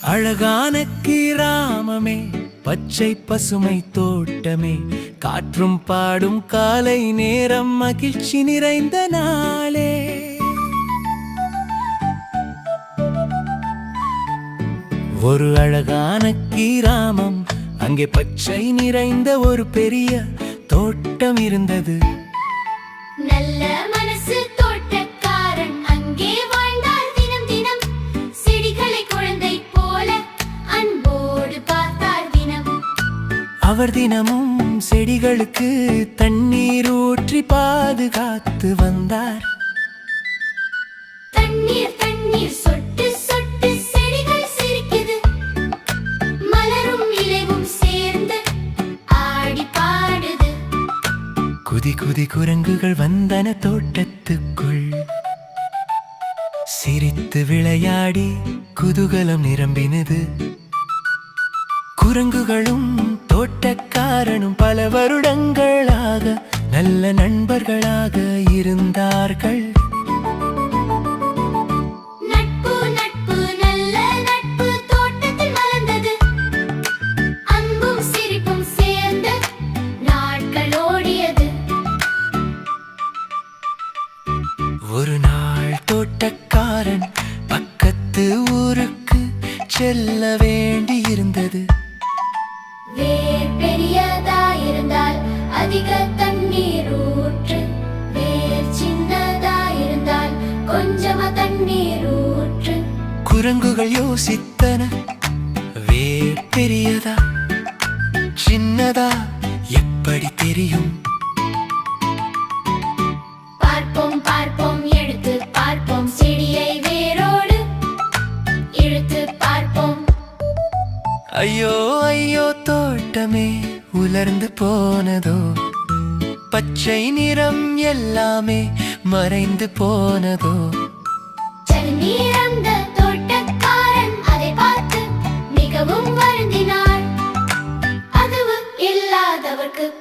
அழகான கிராமமே பச்சை பசுமை தோட்டமே காற்றும் பாடும் காலை நேரம் மகிழ்ச்சி நிறைந்த நாளே. ஒரு அழகான கிராமம் அங்கே பச்சை நிறைந்த ஒரு பெரிய தோட்டம் இருந்தது. நல்ல மனசு தோட்டக்காரன் அங்கே வாழ்ந்தார் தினம் தினம். செடிகளை குழந்தை போல அன்போடு பார்த்தார் தினம். அவர் தினமும் செடிகளுக்கு தண்ணீர் ஊற்றி பாதுகாத்து வந்தார். குதி குரங்குகள் வந்தன தோட்டத்துக்குள். சிரித்து விளையாடி குதூகலம் நிரம்பினது. குரங்குகளும் தோட்டக்காரனும் பல வருடங்களாக நல்ல நண்பர்களாக இருந்தார்கள். செல்ல வேண்டியிருந்தது. வேர் பெரியதாயிருந்தால் அதிக தண்ணீர் ஊற்று வேர் சின்னதாயிருந்தால் கொஞ்சமா தண்ணீர் ஊற்று குரங்குகள் யோசித்தன வேர் பெரியதா சின்னதா எப்படி தெரியும்? ஐயோ ஐயோ தோட்டமே உலர்ந்து போனதோ? பச்சை நிறம் எல்லாமே மறைந்து போனதோ?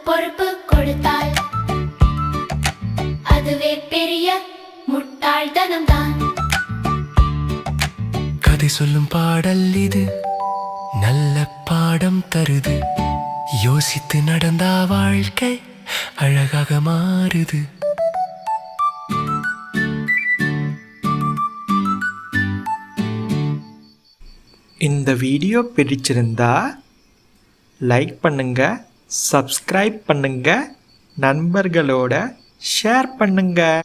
பொறுப்பு கொடுத்தாள். அதுவே பெரிய முட்டாள்தனம்தான் கதை சொல்லும் பாடல் இது. பாடம் தருது. யோசித்து நடந்தா வாழ்க்கை அழகாக மாறுது. இந்த வீடியோ பிடிச்சிருந்தா லைக் பண்ணுங்க சப்ஸ்கிரைப் பண்ணுங்க நண்பர்களோட ஷேர் பண்ணுங்க.